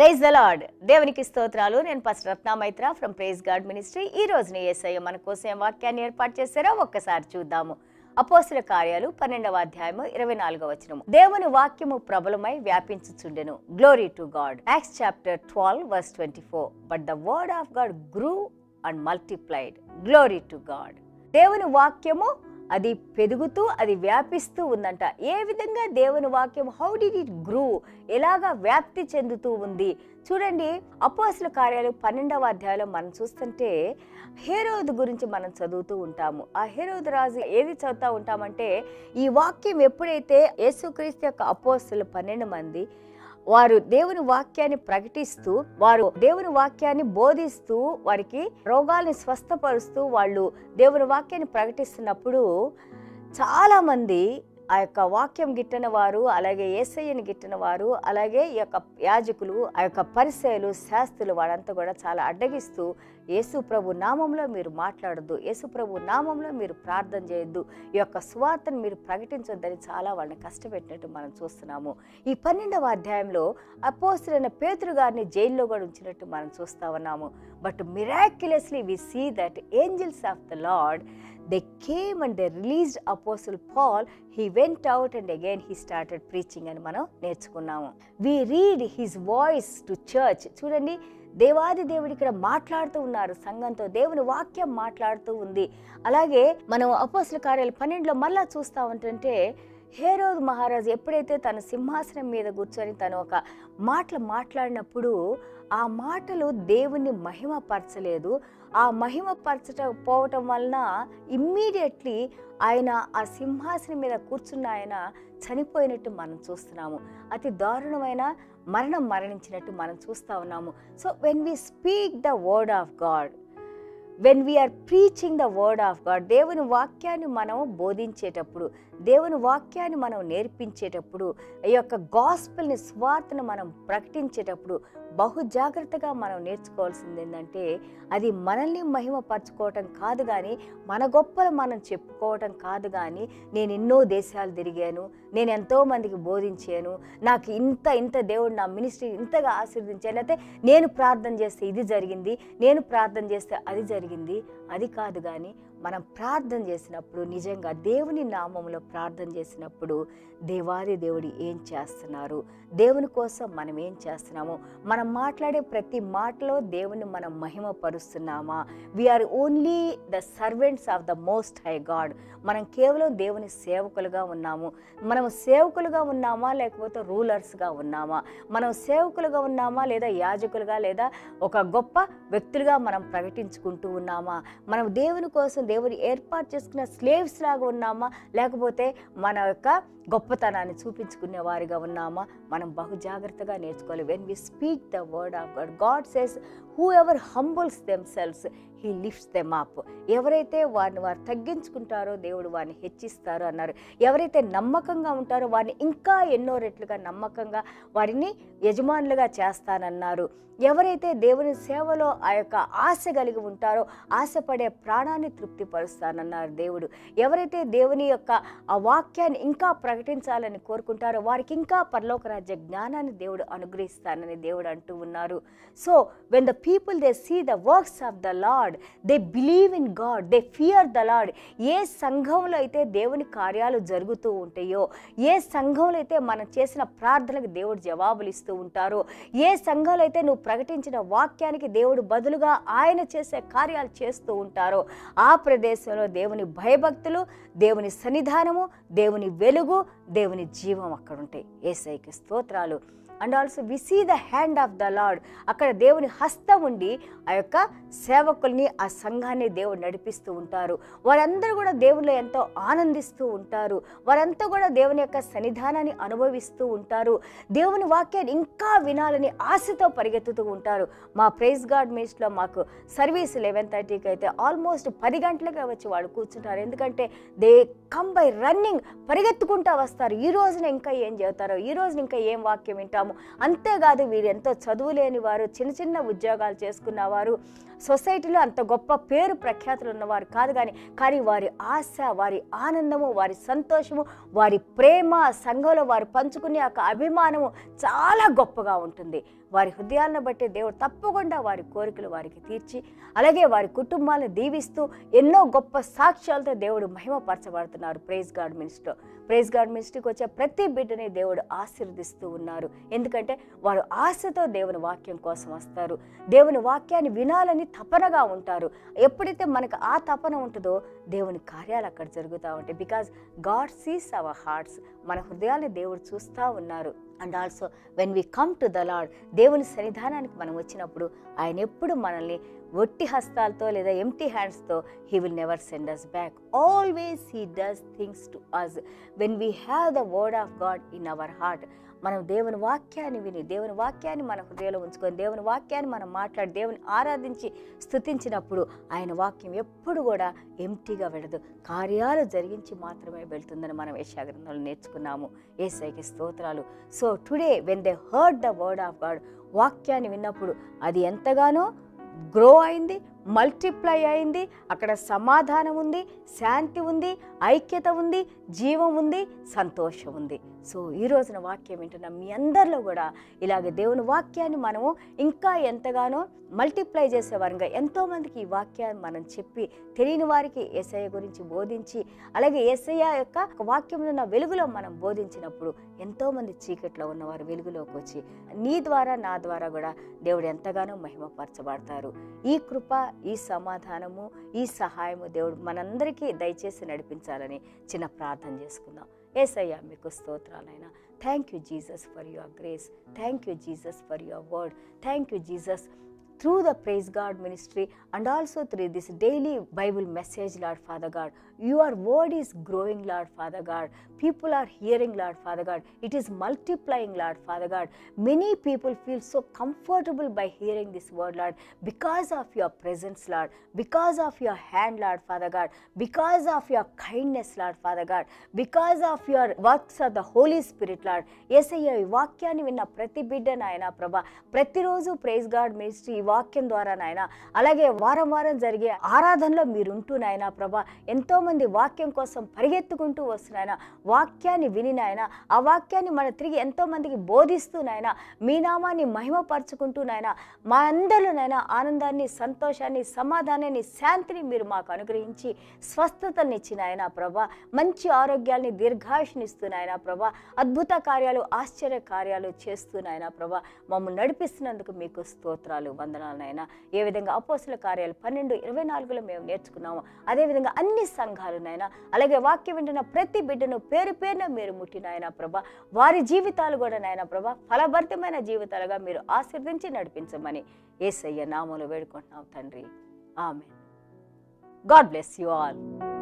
Praise the lord దేవునికి స్తోత్రాలు. నేను first Ratnamaitra from Praise God Ministry ఈ రోజున ఏసయ్య మన కోసం ఏం వాక్యాన్ని ఏర్పాటు చేశారో ఒక్కసారి చూద్దాము. అపోస్తుల కార్యాలు పన్నెండవ అధ్యాయము ఇరవై నాలుగవ వచనము. దేవుని వాక్యము ప్రబలమై వ్యాపించుచుండెను. Glory to God Acts chapter twelve verse twenty four but the word of God grew and multiplied glory to God దేవుని వాక్యము అది పెరుగుతూ అది వ్యాపిస్తూ ఉందంట. ఏ విధంగా దేవుని వాక్యం హౌ డిడ్ ఇట్ గ్రూ ఎలాగా వ్యాప్తి చెందుతూ ఉంది? చూడండి అపోసల కార్యాలు పన్నెండవ అధ్యాయంలో మనం చూస్తుంటే హేరోదు గురించి మనం చదువుతూ ఉంటాము. ఆ హేరోదు రాజు ఏది చదువుతూ ఉంటామంటే ఈ వాక్యం ఎప్పుడైతే యేసుక్రీస్తు యొక్క అపోస్తులు పన్నెండు మంది వారు దేవుని వాక్యాన్ని ప్రకటిస్తూ వారు దేవుని వాక్యాన్ని బోధిస్తూ వారికి రోగాల్ని స్వస్థపరుస్తూ వాళ్ళు దేవుని వాక్యాన్ని ప్రకటిస్తున్నప్పుడు చాలామంది ఆ యొక్క వాక్యం గిట్టిన వారు అలాగే ఏసయ్యని గిట్టిన వారు అలాగే ఈ యొక్క యాజకులు ఆ యొక్క పరిచయలు శాస్త్రులు వాళ్ళంతా కూడా చాలా అడ్డగిస్తూ యేసుప్రభు నామంలో మీరు మాట్లాడద్దు. యేసుప్రభు నామంలో మీరు ప్రార్థన చేయొద్దు. ఈ యొక్క స్వార్థను మీరు ప్రకటించొద్దని చాలా వాళ్ళని కష్టపెట్టినట్టు మనం చూస్తున్నాము. ఈ పన్నెండవ అధ్యాయంలో అపోస్తులైన పేతురు గారిని జైల్లో కూడా ఉంచినట్టు మనం చూస్తా ఉన్నాము. But miraculously we see that angels of the Lord they came and they released apostle Paul he went out and again he started preaching అని మనం నేర్చుకున్నాము. We read his voice to church చూడండి దేవాది దేవుడు ఇక్కడ మాట్లాడుతూ ఉన్నారు. సంఘంతో దేవుని వాక్యం మాట్లాడుతూ ఉంది. అలాగే మనం అపోసల కార్యాలు పన్నెండులో మళ్ళా చూస్తా ఉంటుంటే హేరోద్ మహారాజు ఎప్పుడైతే తన సింహాసనం మీద కూర్చొని తను ఒక మాటలు మాట్లాడినప్పుడు ఆ మాటలు దేవుణ్ణి మహిమపరచలేదు ఆ మహిమపరచట పోవటం వలన ఇమ్మీడియట్లీ ఆయన ఆ సింహాసనం మీద కూర్చున్న ఆయన చనిపోయినట్టు మనం చూస్తున్నాము. అతి దారుణమైన మరణం మరణించినట్టు మనం చూస్తా ఉన్నాము. So when we speak the word of God when we are preaching the word of God దేవుని వాక్యాన్ని మనం బోధించేటప్పుడు దేవుని వాక్యాన్ని మనం నేర్పించేటప్పుడు ఈ యొక్క గాస్పల్ని స్వార్థను మనం ప్రకటించేటప్పుడు బహు జాగ్రత్తగా మనం నేర్చుకోవాల్సింది ఏంటంటే అది మనల్ని మహిమపరచుకోవటం కాదు కానీ మన గొప్పలు మనం చెప్పుకోవటం కాదు కానీ నేను ఎన్నో దేశాలు తిరిగాను నేను ఎంతో మందికి బోధించాను నాకు ఇంత ఇంత దేవుడు నా మినిస్ట్రీ ఇంతగా ఆశీర్వదించాను అయితే నేను ప్రార్థన చేస్తే ఇది జరిగింది నేను ప్రార్థన చేస్తే అది జరిగింది అది కాదు కానీ మనం ప్రార్థన చేసినప్పుడు నిజంగా దేవుని నామంలో ప్రార్థన చేసినప్పుడు దేవాది దేవుడు ఏం చేస్తున్నారు? దేవుని కోసం మనం ఏం చేస్తున్నాము? మనం మాట్లాడే ప్రతి మాటలో దేవుని మనం మహిమపరుస్తున్నామా? We are only the servants of the most high God మనం కేవలం దేవుని సేవకులుగా ఉన్నాము. మనం సేవకులుగా ఉన్నామా? లేకపోతే రూలర్స్గా ఉన్నామా? మనం సేవకులుగా ఉన్నామా? లేదా యాజకులుగా లేదా ఒక గొప్ప వ్యక్తులుగా మనం ప్రకటించుకుంటూ ఉన్నామా? మనం దేవుని కోసం దేవుడు ఏర్పాటు చేసుకున్న స్లేవ్స్ లాగా ఉన్నామా? లేకపోతే మన యొక్క గొప్పతనాన్ని చూపించుకునే వారిగా ఉన్నామా? మనం బహు జాగ్రత్తగా నేర్చుకోవాలి. When we speak the word of God God says whoever humbles themselves he lifts them up ఎవరైతే వారిని వారు తగ్గించుకుంటారో దేవుడు వారిని హెచ్చిస్తారు అన్నారు. ఎవరైతే నమ్మకంగా ఉంటారో వారిని ఇంకా ఎన్నో రెట్లుగా నమ్మకంగా వారిని యజమానులుగా చేస్తానన్నారు. ఎవరైతే దేవుని సేవలో ఆ యొక్క ఆశ కలిగి ఉంటారో ఆశపడే ప్రాణాన్ని తృప్తిపరుస్తానన్నారు దేవుడు. ఎవరైతే దేవుని యొక్క ఆ వాక్యాన్ని ఇంకా ప్ర ప్రకటించాలని కోరుకుంటారో వారికి ఇంకా పరలోక రాజ్య జ్ఞానాన్ని దేవుడు అనుగ్రహిస్తానని దేవుడు అంటూ ఉన్నారు. So when the people they see the works of the Lord they believe in God they fear the Lord ఏ సంఘంలో అయితే దేవుని కార్యాలు జరుగుతూ ఉంటాయో ఏ సంఘంలో అయితే మనం చేసిన ప్రార్థనలకు దేవుడు జవాబులు ఇస్తూ ఉంటారో ఏ సంఘంలో అయితే నువ్వు ప్రకటించిన వాక్యానికి దేవుడు బదులుగా ఆయన చేసే కార్యాలు చేస్తూ ఉంటారో ఆ ప్రదేశంలో దేవుని భయభక్తులు దేవుని సన్నిధానము దేవుని వెలుగు దేవుని జీవం అక్కడ ఏసైకి స్తోత్రాలు. And also we see the hand of the Lord అక్కడ దేవుని హస్తం ఉండి ఆ యొక్క సేవకుల్ని ఆ సంఘాన్ని దేవుడు నడిపిస్తూ ఉంటారు. వారందరూ కూడా దేవుళ్ళు ఎంతో ఆనందిస్తూ ఉంటారు. వారంతా కూడా దేవుని యొక్క సన్నిధానాన్ని అనుభవిస్తూ ఉంటారు. దేవుని వాక్యాన్ని ఇంకా వినాలని ఆశతో పరిగెత్తుతూ ఉంటారు. మా ప్రైజ్ గార్డ్ మీస్ట్లో మాకు సర్వీస్ లెవెన్ థర్టీకి అయితే ఆల్మోస్ట్ పది గంటలకే వచ్చి వాళ్ళు కూర్చుంటారు. ఎందుకంటే దే కమ్ బై రన్నింగ్ పరిగెత్తుకుంటా వస్తారు. ఈ రోజున ఇంకా ఏం చేస్తారో ఈ రోజున ఇంకా ఏం వాక్యం వింటాము అంతేకాదు వీరెంతో చదువు లేని వారు చిన్న చిన్న ఉద్యోగాలు చేసుకున్నవారు సొసైటీలో అంత గొప్ప పేరు ప్రఖ్యాతులు ఉన్నవారు కాదు కానీ కానీ వారి ఆశ వారి ఆనందము వారి సంతోషము వారి ప్రేమ సంఘంలో వారు పంచుకునే ఒక అభిమానము చాలా గొప్పగా ఉంటుంది. వారి హృదయాలను బట్టి దేవుడు తప్పకుండా వారి కోరికలు వారికి తీర్చి అలాగే వారి కుటుంబాలను దీవిస్తూ ఎన్నో గొప్ప సాక్ష్యాలతో దేవుడు మహిమపరచబడుతున్నారు. Praise God minister praise God మినిస్ట్రీకి వచ్చే ప్రతి బిడ్డని దేవుడు ఆశీర్వదిస్తూ ఉన్నారు. ఎందుకంటే వారు ఆశతో దేవుని వాక్యం కోసం వస్తారు. దేవుని వాక్యాన్ని వినాలని తపనగా ఉంటారు. ఎప్పుడైతే మనకు ఆ తపన ఉంటుందో దేవుని కార్యాలు అక్కడ జరుగుతూ ఉంటాయి. Because God sees our hearts మన హృదయాన్ని దేవుడు చూస్తూ ఉన్నారు. And also when we come to the Lord దేవుని సన్నిధానానికి మనం వచ్చినప్పుడు ఆయన ఎప్పుడు మనల్ని ఒట్టి హస్తాలతో లేదా empty హ్యాండ్స్తో he will never send us back always he does things to us when we have the word of God in our heart మనం దేవుని వాక్యాన్ని విని దేవుని వాక్యాన్ని మన హృదయంలో ఉంచుకొని దేవుని వాక్యాన్ని మనం మాట్లాడి దేవుని ఆరాధించి స్థుతించినప్పుడు ఆయన వాక్యం ఎప్పుడు కూడా ఎంటీగా వెళ్ళదు కార్యాలు జరిగించి మాత్రమే వెళ్తుందని మనం యశాగ్రంథంలో నేర్చుకున్నాము. ఏసైకి స్తోత్రాలు. So today when they heard the word of God వాక్యాన్ని విన్నప్పుడు అది ఎంతగానో గ్రో అయింది మల్టిప్లై అయింది. అక్కడ సమాధానం ఉంది శాంతి ఉంది ఐక్యత ఉంది జీవం ఉంది సంతోషం ఉంది. సో ఈ రోజున వాక్యం వింటున్న మీ అందరిలో కూడా ఇలాగ దేవుని వాక్యాన్ని మనము ఇంకా ఎంతగానో మల్టిప్లై చేసేవారుగా ఎంతోమందికి ఈ వాక్యాన్ని మనం చెప్పి తెలియని వారికి ఏసయ్య గురించి బోధించి అలాగే ఏసయ్య యొక్క వాక్యంలో ఉన్న వెలుగులో మనం బోధించినప్పుడు ఎంతోమంది చీకట్లో ఉన్నవారు వెలుగులోకి వచ్చి నీ ద్వారా నా ద్వారా కూడా దేవుడు ఎంతగానో మహిమపరచబడతారు. ఈ కృప ఈ సమాధానము ఈ సహాయము దేవుడు మనందరికీ దయచేసి నడిపించాలని చిన్న ప్రార్థన చేసుకుందాం. ఏసయ్యా మీకు స్తోత్రాలైనా. Thank you Jesus for your grace thank you Jesus for your word thank you Jesus through the praise God ministry and also through this daily Bible message, Lord Father God. Your word is growing, Lord Father God. People are hearing, Lord Father God. It is multiplying, Lord Father God. Many people feel so comfortable by hearing this word, Lord, because of your presence, Lord, because of your hand, Lord Father God, because of your kindness, Lord Father God, because of your works of the Holy Spirit, Lord. Yesayya ఈ వాక్యాన్ని విన్న ప్రతి బిడ్డ నాయన ప్రభా ప్రతిరోజు praise God ministry ఈ వాక్యం ద్వారా నాయన. అలాగే వారం వారం జరిగే ఆరాధనలో మీరుంటూ నాయన ప్రభా ఎంతోమంది వాక్యం కోసం పరిగెత్తుకుంటూ వస్తున్నాయన వాక్యాన్ని విని నాయన ఆ వాక్యాన్ని మన తిరిగి ఎంతో మందికి బోధిస్తూ నాయన మీ నామాన్ని మహిమపరచుకుంటూ నాయన మా అందరిలో నాయన ఆనందాన్ని సంతోషాన్ని సమాధానాన్ని శాంతిని మీరు మాకు అనుగ్రహించి స్వస్థతనిచ్చి నాయన ప్రభా మంచి ఆరోగ్యాల్ని దీర్ఘాయుషనిస్తున్నాయన ప్రభా అద్భుత కార్యాలు ఆశ్చర్య కార్యాలు చేస్తూ నాయన ప్రభా మమ్మల్ని నడిపిస్తున్నందుకు మీకు స్తోత్రాలు వందన నాయన ఏ విధంగా అపోసుల కార్యాలు పన్నెండు ఇరవై నాలుగులో మేము నేర్చుకున్నాము అదేవిధంగా అన్ని సంఘాలు నాయన అలాగే వాక్యం వింటున్న ప్రతి బిడ్డను పేరు పేరున మీరు ముట్టినాయన ప్రభా. వారి జీవితాలు కూడా నాయన ప్రభా ఫలభరితమైన జీవితాలుగా మీరు ఆశీర్దించి నడిపించమని ఏసయ్య నామలు వేడుకుంటున్నాం తండ్రి. ఆమె గాడ్ బ్లెస్ యు ఆల్.